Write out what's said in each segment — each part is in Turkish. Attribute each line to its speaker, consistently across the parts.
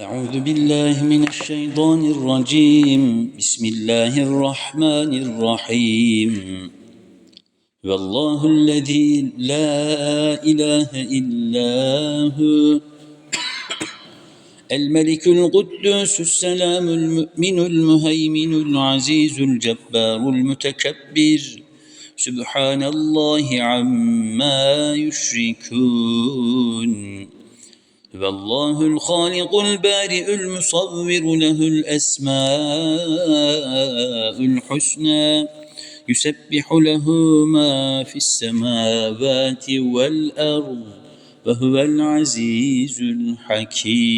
Speaker 1: أعوذ بالله من الشيطان الرجيم. بسم الله الرحمن الرحيم. والله الذي لا إله إلا هو. الملك القدوس السلام المؤمن المهيمن العزيز الجبار المتكبر. سبحان الله عما يشركون. والله الخالق البارئ المصور له الأسماء الحسنى يسبح له ما في السماوات والأرض وهو العزيز الحكيم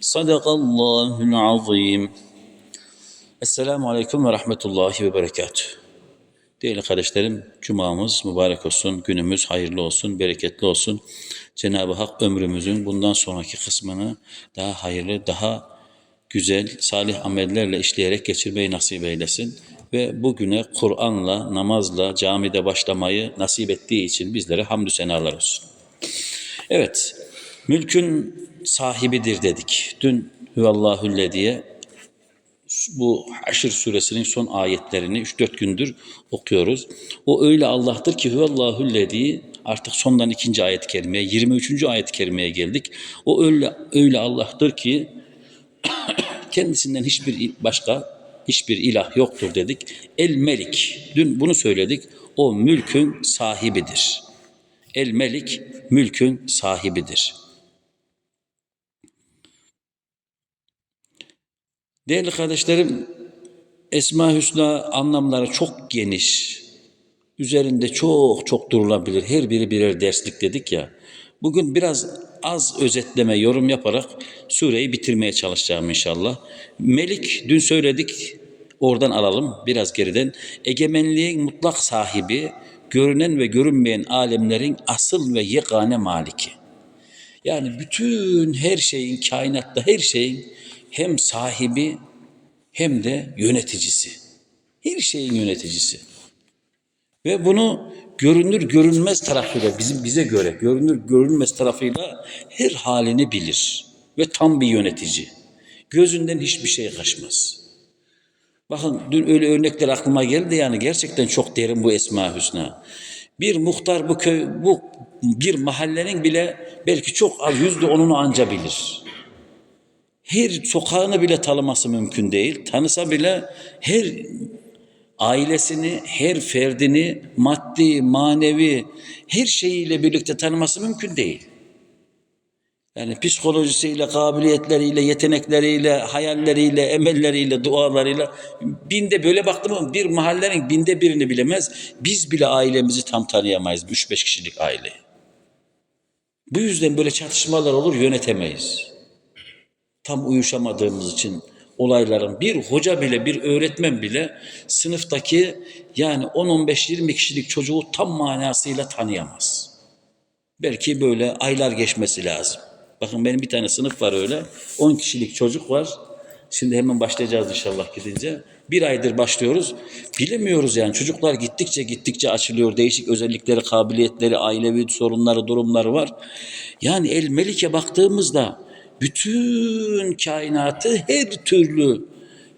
Speaker 1: صدق الله العظيم Aleyküm ve Rahmetullahi ve Berekatuhu. Değerli kardeşlerim, Cuma'mız mübarek olsun, günümüz hayırlı olsun, bereketli olsun. Cenab-ı Hak ömrümüzün bundan sonraki kısmını daha hayırlı, daha güzel, salih amellerle işleyerek geçirmeyi nasip eylesin. Ve bugüne Kur'an'la, namazla, camide başlamayı nasip ettiği için bizlere hamdü senalar olsun. Evet, mülkün sahibidir dedik. Dün Hüvallahülle diye bu Haşr suresinin son ayetlerini 3-4 gündür okuyoruz. O öyle Allah'tır ki huvallahüllezî artık sondan ikinci ayet-i kerimeye 23. ayet-i kerimeye geldik. O öyle öyle Allah'tır ki kendisinden hiçbir başka hiçbir ilah yoktur dedik. El Melik. Dün bunu söyledik. O mülkün sahibidir. El Melik mülkün sahibidir. Değerli kardeşlerim, Esma Hüsna anlamları çok geniş. Üzerinde çok çok durulabilir. Her biri birer derslik dedik ya. Bugün biraz az özetleme, yorum yaparak sureyi bitirmeye çalışacağım inşallah. Melik dün söyledik, oradan alalım biraz geriden. Egemenliğin mutlak sahibi, görünen ve görünmeyen alemlerin asıl ve yegane maliki. Yani bütün her şeyin, kainatta her şeyin hem sahibi hem de yöneticisi. Her şeyin yöneticisi. Ve bunu görünür görünmez tarafıyla bizim bize göre görünür görünmez tarafıyla her halini bilir ve tam bir yönetici. Gözünden hiçbir şey kaçmaz. Bakın dün öyle örnekler aklıma geldi yani gerçekten çok derin bu Esma Hüsna. Bir muhtar bu köy bu bir mahallenin bile belki çok az yüzde onunu anca bilir her sokağını bile tanıması mümkün değil. Tanısa bile her ailesini, her ferdini maddi, manevi her şeyiyle birlikte tanıması mümkün değil. Yani psikolojisiyle, kabiliyetleriyle, yetenekleriyle, hayalleriyle, emelleriyle, dualarıyla binde böyle baktım bir mahallenin binde birini bilemez. Biz bile ailemizi tam tanıyamayız. Üç beş kişilik aile. Bu yüzden böyle çatışmalar olur yönetemeyiz tam uyuşamadığımız için olayların bir hoca bile bir öğretmen bile sınıftaki yani 10-15-20 kişilik çocuğu tam manasıyla tanıyamaz. Belki böyle aylar geçmesi lazım. Bakın benim bir tane sınıf var öyle. 10 kişilik çocuk var. Şimdi hemen başlayacağız inşallah gidince. Bir aydır başlıyoruz. Bilemiyoruz yani. Çocuklar gittikçe gittikçe açılıyor. Değişik özellikleri, kabiliyetleri, ailevi sorunları, durumları var. Yani El Melik'e baktığımızda bütün kainatı her türlü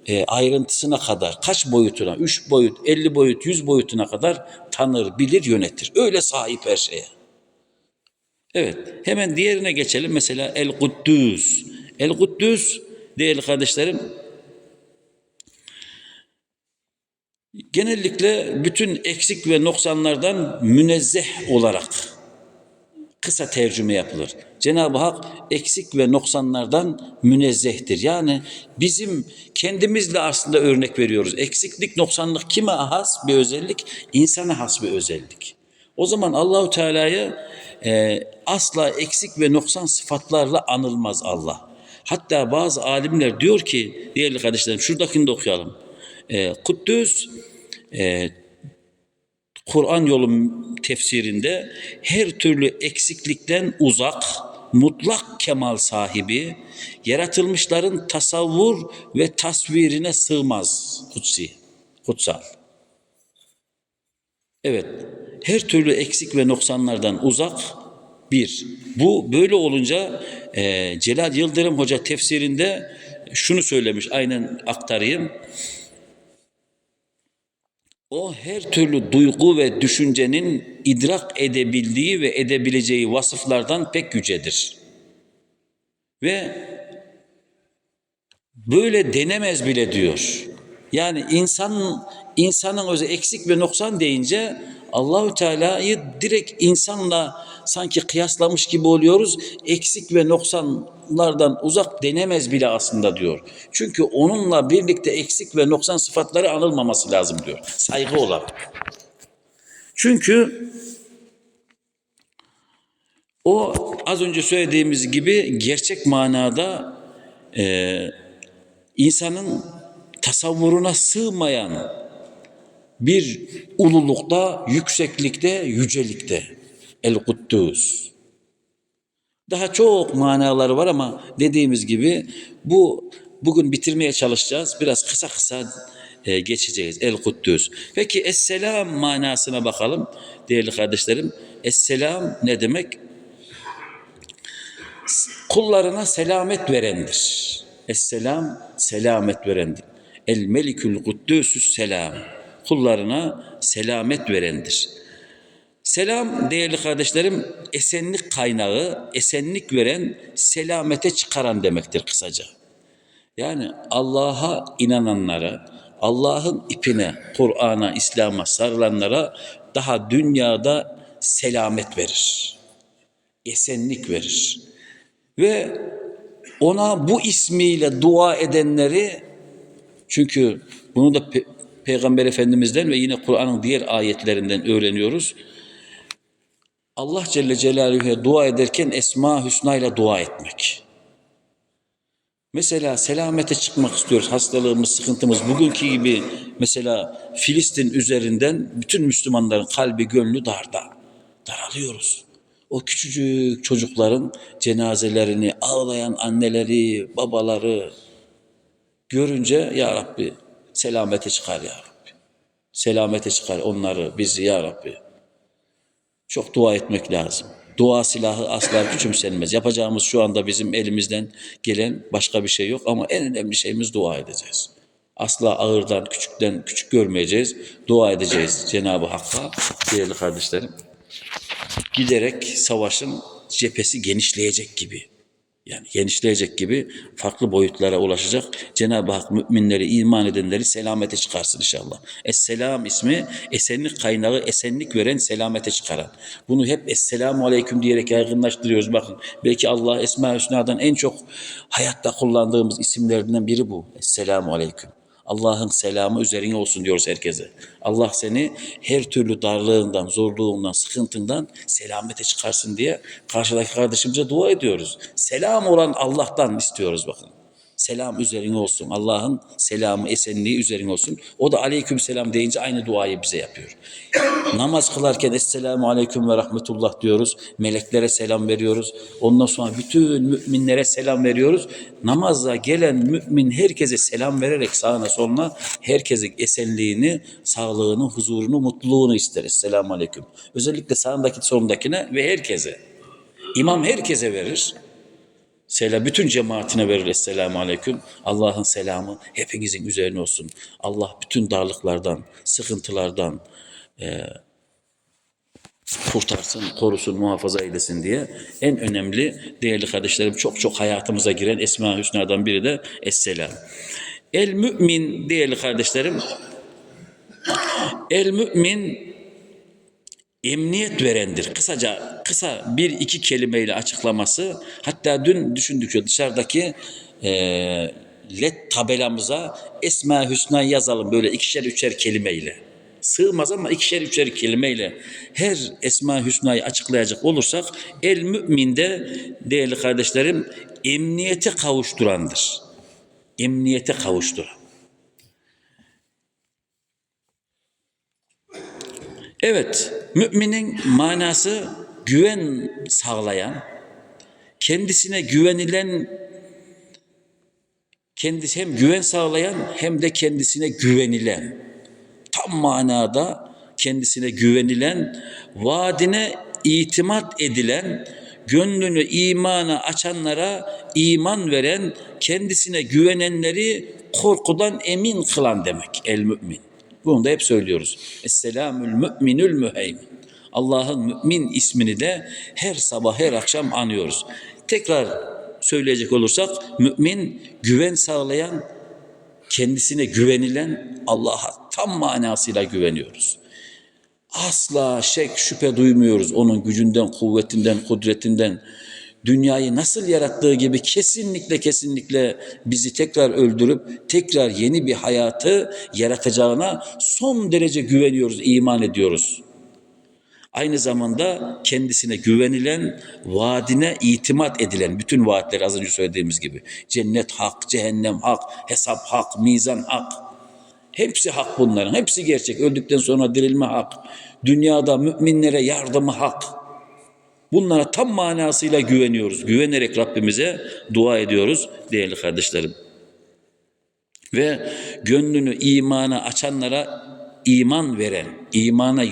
Speaker 1: e, ayrıntısına kadar, kaç boyutuna, üç boyut, elli boyut, yüz boyutuna kadar tanır, bilir, yönetir. Öyle sahip her şeye. Evet, hemen diğerine geçelim. Mesela El-Kuddüs. El-Kuddüs, değerli kardeşlerim, genellikle bütün eksik ve noksanlardan münezzeh olarak kısa tercüme yapılır. Cenab-ı Hak eksik ve noksanlardan münezzehtir. Yani bizim kendimizle aslında örnek veriyoruz. Eksiklik, noksanlık kime has bir özellik? İnsana has bir özellik. O zaman Allahu Teala'yı e, asla eksik ve noksan sıfatlarla anılmaz Allah. Hatta bazı alimler diyor ki, değerli kardeşlerim şuradakini de okuyalım. E, Kuddüs e, Kur'an yolu tefsirinde her türlü eksiklikten uzak, mutlak kemal sahibi, yaratılmışların tasavvur ve tasvirine sığmaz kutsi, kutsal. Evet, her türlü eksik ve noksanlardan uzak, Bir. Bu böyle olunca e, Celal Yıldırım Hoca tefsirinde şunu söylemiş. Aynen aktarayım. O her türlü duygu ve düşüncenin idrak edebildiği ve edebileceği vasıflardan pek yücedir. Ve böyle denemez bile diyor. Yani insan insanın özü eksik ve noksan deyince Allahü Teala'yı direkt insanla sanki kıyaslamış gibi oluyoruz. Eksik ve noksanlardan uzak denemez bile aslında diyor. Çünkü onunla birlikte eksik ve noksan sıfatları anılmaması lazım diyor. Saygı olarak. Çünkü o az önce söylediğimiz gibi gerçek manada e, insanın tasavvuruna sığmayan bir ululukta, yükseklikte, yücelikte. El-Kuddüs. Daha çok manaları var ama dediğimiz gibi bu bugün bitirmeye çalışacağız. Biraz kısa kısa e, geçeceğiz. El-Kuddüs. Peki Esselam manasına bakalım değerli kardeşlerim. Esselam ne demek? Kullarına selamet verendir. Esselam selamet verendir. El Melikül Kuddüsüs selam. Kullarına selamet verendir. Selam değerli kardeşlerim esenlik kaynağı, esenlik veren, selamete çıkaran demektir kısaca. Yani Allah'a inananlara, Allah'ın ipine, Kur'an'a, İslam'a sarılanlara daha dünyada selamet verir. Esenlik verir. Ve ona bu ismiyle dua edenleri çünkü bunu da Pe- Peygamber Efendimiz'den ve yine Kur'an'ın diğer ayetlerinden öğreniyoruz. Allah Celle Celaluhu'ya dua ederken Esma Hüsna ile dua etmek. Mesela selamete çıkmak istiyoruz. Hastalığımız, sıkıntımız bugünkü gibi mesela Filistin üzerinden bütün Müslümanların kalbi, gönlü darda. Daralıyoruz. O küçücük çocukların cenazelerini ağlayan anneleri, babaları görünce ya Rabbi selamete çıkar ya Rabbi. Selamete çıkar onları, bizi ya Rabbi. Çok dua etmek lazım. Dua silahı asla küçümsenmez. Yapacağımız şu anda bizim elimizden gelen başka bir şey yok ama en önemli şeyimiz dua edeceğiz. Asla ağırdan, küçükten küçük görmeyeceğiz. Dua edeceğiz Cenab-ı Hakk'a. Değerli kardeşlerim, giderek savaşın cephesi genişleyecek gibi. Yani genişleyecek gibi farklı boyutlara ulaşacak. Cenab-ı Hak müminleri, iman edenleri selamete çıkarsın inşallah. Es-selam ismi esenlik kaynağı, esenlik veren, selamete çıkaran. Bunu hep Esselamu Aleyküm diyerek yaygınlaştırıyoruz. Bakın belki Allah Esma-i Hüsna'dan en çok hayatta kullandığımız isimlerden biri bu. Esselamu Aleyküm. Allah'ın selamı üzerine olsun diyoruz herkese. Allah seni her türlü darlığından, zorluğundan, sıkıntından selamete çıkarsın diye karşıdaki kardeşimize dua ediyoruz. Selam olan Allah'tan istiyoruz bakın. Selam üzerine olsun. Allah'ın selamı, esenliği üzerine olsun. O da aleyküm selam deyince aynı duayı bize yapıyor. Namaz kılarken Esselamu Aleyküm ve Rahmetullah diyoruz. Meleklere selam veriyoruz. Ondan sonra bütün müminlere selam veriyoruz. Namaza gelen mümin herkese selam vererek sağına soluna herkesin esenliğini, sağlığını, huzurunu, mutluluğunu ister. Esselamu Aleyküm. Özellikle sağındaki solundakine ve herkese. İmam herkese verir. Selam bütün cemaatine verir Esselamu Aleyküm. Allah'ın selamı hepinizin üzerine olsun. Allah bütün darlıklardan, sıkıntılardan e, kurtarsın, korusun, muhafaza eylesin diye en önemli değerli kardeşlerim çok çok hayatımıza giren Esma Hüsna'dan biri de Esselam. El mümin değerli kardeşlerim el mümin emniyet verendir. Kısaca kısa bir iki kelimeyle açıklaması. Hatta dün düşündük dışarıdaki e, led tabelamıza Esma Hüsna yazalım böyle ikişer üçer kelimeyle. Sığmaz ama ikişer üçer kelimeyle her Esma Hüsna'yı açıklayacak olursak el müminde değerli kardeşlerim emniyete kavuşturandır. Emniyete kavuşturan. Evet, müminin manası güven sağlayan, kendisine güvenilen, kendisi hem güven sağlayan hem de kendisine güvenilen, tam manada kendisine güvenilen, vaadine itimat edilen, gönlünü imana açanlara iman veren, kendisine güvenenleri korkudan emin kılan demek el mümin. Bunu da hep söylüyoruz. Esselamül müminül müheymin. Allah'ın mümin ismini de her sabah her akşam anıyoruz. Tekrar söyleyecek olursak mümin güven sağlayan, kendisine güvenilen Allah'a tam manasıyla güveniyoruz. Asla şek şüphe duymuyoruz onun gücünden, kuvvetinden, kudretinden. Dünyayı nasıl yarattığı gibi kesinlikle kesinlikle bizi tekrar öldürüp tekrar yeni bir hayatı yaratacağına son derece güveniyoruz, iman ediyoruz. Aynı zamanda kendisine güvenilen, vaadine itimat edilen bütün vaatler az önce söylediğimiz gibi. Cennet hak, cehennem hak, hesap hak, mizan hak. Hepsi hak bunların. Hepsi gerçek. Öldükten sonra dirilme hak. Dünyada müminlere yardımı hak. Bunlara tam manasıyla güveniyoruz. Güvenerek Rabbimize dua ediyoruz değerli kardeşlerim. Ve gönlünü imana açanlara iman veren, imana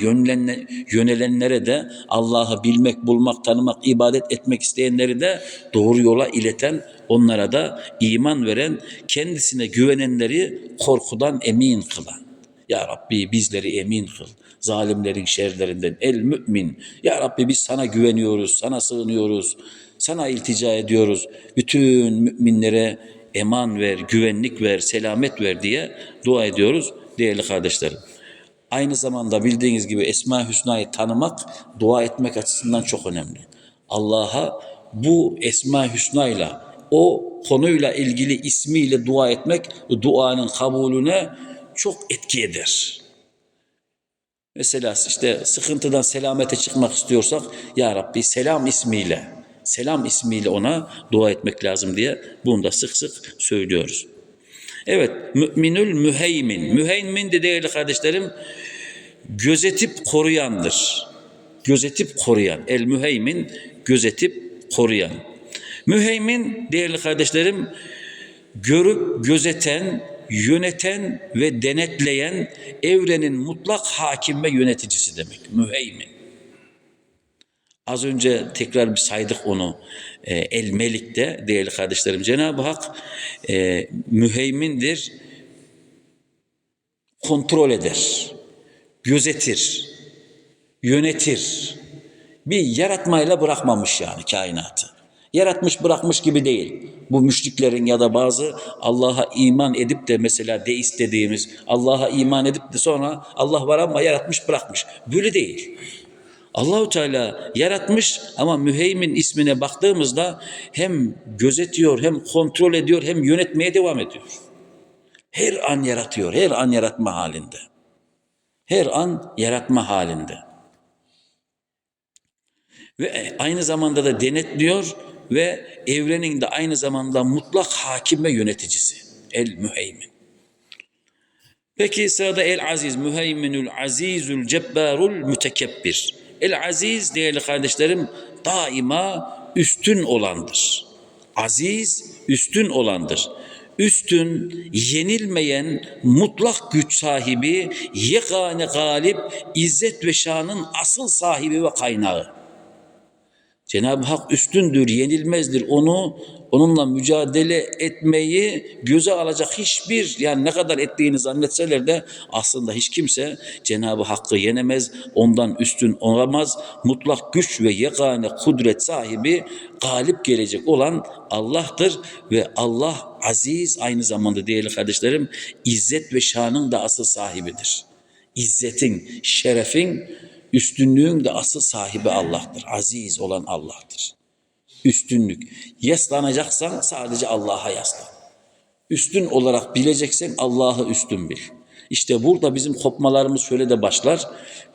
Speaker 1: yönelenlere de Allah'ı bilmek, bulmak, tanımak, ibadet etmek isteyenleri de doğru yola ileten, onlara da iman veren, kendisine güvenenleri korkudan emin kılan. Ya Rabbi bizleri emin kıl. Zalimlerin şerlerinden el mümin. Ya Rabbi biz sana güveniyoruz, sana sığınıyoruz, sana iltica ediyoruz. Bütün müminlere eman ver, güvenlik ver, selamet ver diye dua ediyoruz değerli kardeşlerim. Aynı zamanda bildiğiniz gibi Esma Hüsna'yı tanımak, dua etmek açısından çok önemli. Allah'a bu Esma Hüsna'yla, o konuyla ilgili ismiyle dua etmek, duanın kabulüne çok etki eder. Mesela işte sıkıntıdan selamete çıkmak istiyorsak, Ya Rabbi selam ismiyle, selam ismiyle ona dua etmek lazım diye bunu da sık sık söylüyoruz. Evet, müminül müheymin. Müheymin de değerli kardeşlerim, gözetip koruyandır. Gözetip koruyan. El müheymin, gözetip koruyan. Müheymin değerli kardeşlerim, görüp gözeten, yöneten ve denetleyen evrenin mutlak hakim ve yöneticisi demek. Müheymin. Az önce tekrar bir saydık onu. E, El Melik'te değerli kardeşlerim Cenab-ı Hak e, müheymindir, kontrol eder, gözetir, yönetir. Bir yaratmayla bırakmamış yani kainatı. Yaratmış bırakmış gibi değil. Bu müşriklerin ya da bazı Allah'a iman edip de mesela deist dediğimiz Allah'a iman edip de sonra Allah var ama yaratmış bırakmış. Böyle değil. Allahu Teala yaratmış ama müheymin ismine baktığımızda hem gözetiyor, hem kontrol ediyor, hem yönetmeye devam ediyor. Her an yaratıyor, her an yaratma halinde. Her an yaratma halinde. Ve aynı zamanda da denetliyor ve evrenin de aynı zamanda mutlak hakim ve yöneticisi. El müheymin. Peki sırada el aziz, müheyminül azizül cebbarul mütekebbir. El aziz değerli kardeşlerim daima üstün olandır. Aziz üstün olandır. Üstün, yenilmeyen, mutlak güç sahibi, yegane galip, izzet ve şanın asıl sahibi ve kaynağı. Cenab-ı Hak üstündür, yenilmezdir. Onu onunla mücadele etmeyi göze alacak hiçbir yani ne kadar ettiğini zannetseler de aslında hiç kimse Cenab-ı Hakk'ı yenemez, ondan üstün olamaz. Mutlak güç ve yegane kudret sahibi galip gelecek olan Allah'tır ve Allah aziz aynı zamanda değerli kardeşlerim izzet ve şanın da asıl sahibidir. İzzetin, şerefin Üstünlüğün de asıl sahibi Allah'tır. Aziz olan Allah'tır. Üstünlük. Yaslanacaksan sadece Allah'a yaslan. Üstün olarak bileceksen Allah'ı üstün bil. İşte burada bizim kopmalarımız şöyle de başlar.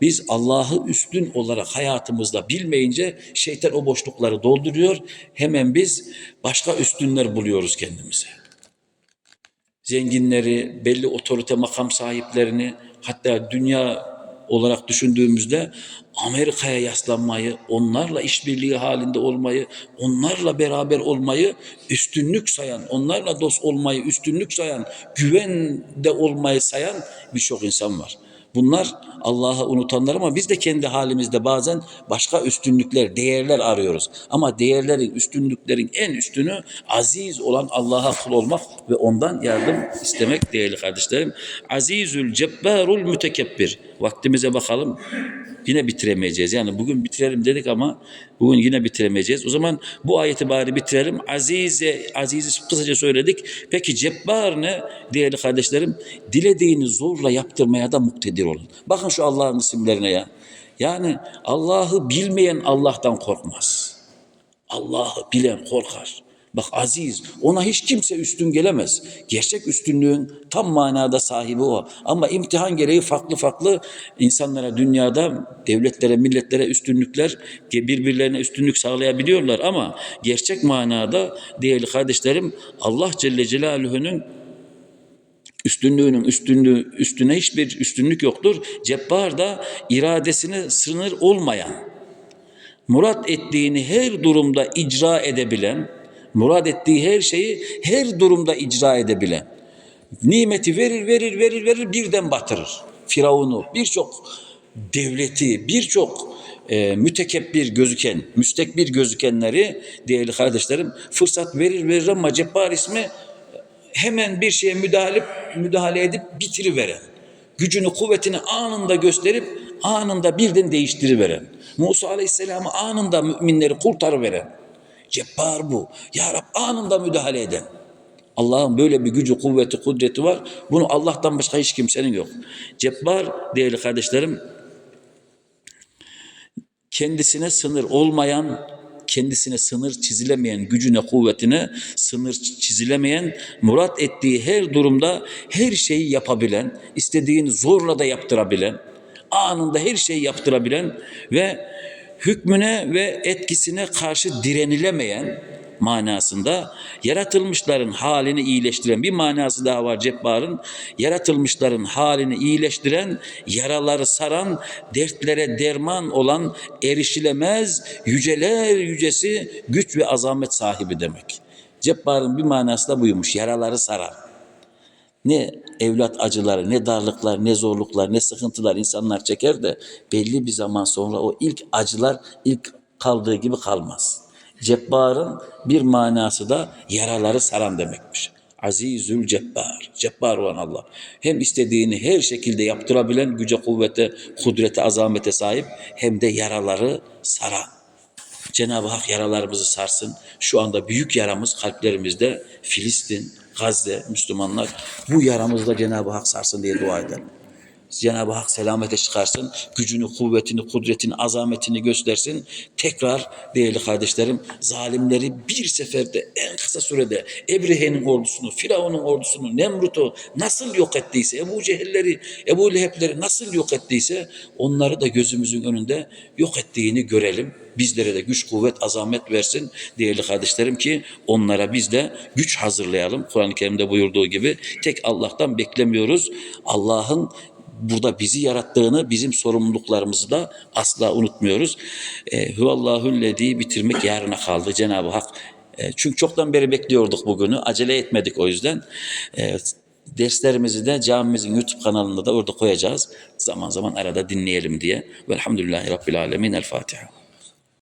Speaker 1: Biz Allah'ı üstün olarak hayatımızda bilmeyince şeytan o boşlukları dolduruyor. Hemen biz başka üstünler buluyoruz kendimize. Zenginleri, belli otorite makam sahiplerini, hatta dünya olarak düşündüğümüzde Amerika'ya yaslanmayı, onlarla işbirliği halinde olmayı, onlarla beraber olmayı üstünlük sayan, onlarla dost olmayı üstünlük sayan, güvende olmayı sayan birçok insan var. Bunlar Allah'ı unutanlar ama biz de kendi halimizde bazen başka üstünlükler, değerler arıyoruz. Ama değerlerin, üstünlüklerin en üstünü aziz olan Allah'a kul olmak ve ondan yardım istemek değerli kardeşlerim. Azizül cebbarul mütekebbir. Vaktimize bakalım. Yine bitiremeyeceğiz. Yani bugün bitirelim dedik ama bugün yine bitiremeyeceğiz. O zaman bu ayeti bari bitirelim. Azize, Aziz'i kısaca söyledik. Peki cebbar ne? Değerli kardeşlerim, dilediğini zorla yaptırmaya da muktedir olun. Bakın şu Allah'ın isimlerine ya. Yani Allah'ı bilmeyen Allah'tan korkmaz. Allah'ı bilen korkar. Bak aziz, ona hiç kimse üstün gelemez. Gerçek üstünlüğün tam manada sahibi o. Ama imtihan gereği farklı farklı insanlara dünyada, devletlere, milletlere üstünlükler, birbirlerine üstünlük sağlayabiliyorlar. Ama gerçek manada değerli kardeşlerim Allah Celle Celaluhu'nun üstünlüğünün üstünlüğü üstüne hiçbir üstünlük yoktur. Cebbar da iradesine sınır olmayan, murat ettiğini her durumda icra edebilen, murad ettiği her şeyi her durumda icra edebilen, nimeti verir verir verir verir birden batırır. Firavun'u birçok devleti birçok e, mütekebbir gözüken, müstekbir gözükenleri değerli kardeşlerim fırsat verir verir ama Cebbar ismi hemen bir şeye müdahale, müdahale edip bitiriveren, gücünü kuvvetini anında gösterip anında birden değiştiriveren, Musa Aleyhisselam'ı anında müminleri kurtarıveren, Cebbar bu. Ya Rab anında müdahale eden. Allah'ın böyle bir gücü, kuvveti, kudreti var. Bunu Allah'tan başka hiç kimsenin yok. Cebbar değerli kardeşlerim kendisine sınır olmayan, kendisine sınır çizilemeyen, gücüne, kuvvetine sınır çizilemeyen, murat ettiği her durumda her şeyi yapabilen, istediğini zorla da yaptırabilen, anında her şeyi yaptırabilen ve hükmüne ve etkisine karşı direnilemeyen manasında yaratılmışların halini iyileştiren bir manası daha var Cebbar'ın. Yaratılmışların halini iyileştiren, yaraları saran, dertlere derman olan erişilemez, yüceler yücesi güç ve azamet sahibi demek. Cebbar'ın bir manası da buymuş, yaraları saran. Ne evlat acıları, ne darlıklar, ne zorluklar, ne sıkıntılar insanlar çeker de belli bir zaman sonra o ilk acılar ilk kaldığı gibi kalmaz. Cebbarın bir manası da yaraları saran demekmiş. Azizül Cebbar, Cebbar olan Allah. Hem istediğini her şekilde yaptırabilen güce, kuvvete, kudrete, azamete sahip hem de yaraları saran. Cenab-ı Hak yaralarımızı sarsın. Şu anda büyük yaramız kalplerimizde Filistin, Gazze, Müslümanlar bu yaramızda Cenab-ı Hak sarsın diye dua edelim. Cenab-ı Hak selamete çıkarsın, gücünü, kuvvetini, kudretini, azametini göstersin. Tekrar değerli kardeşlerim, zalimleri bir seferde en kısa sürede Ebrehe'nin ordusunu, Firavun'un ordusunu, Nemrut'u nasıl yok ettiyse, Ebu Cehilleri, Ebu Leheb'leri nasıl yok ettiyse onları da gözümüzün önünde yok ettiğini görelim. Bizlere de güç, kuvvet, azamet versin değerli kardeşlerim ki onlara biz de güç hazırlayalım. Kur'an-ı Kerim'de buyurduğu gibi tek Allah'tan beklemiyoruz. Allah'ın burada bizi yarattığını, bizim sorumluluklarımızı da asla unutmuyoruz. E, Huvallahullezî bitirmek yarına kaldı Cenab-ı Hak. E, çünkü çoktan beri bekliyorduk bugünü. Acele etmedik o yüzden. E, derslerimizi de camimizin YouTube kanalında da orada koyacağız. Zaman zaman arada dinleyelim diye. Velhamdülillahi Rabbil Alemin. El Fatiha.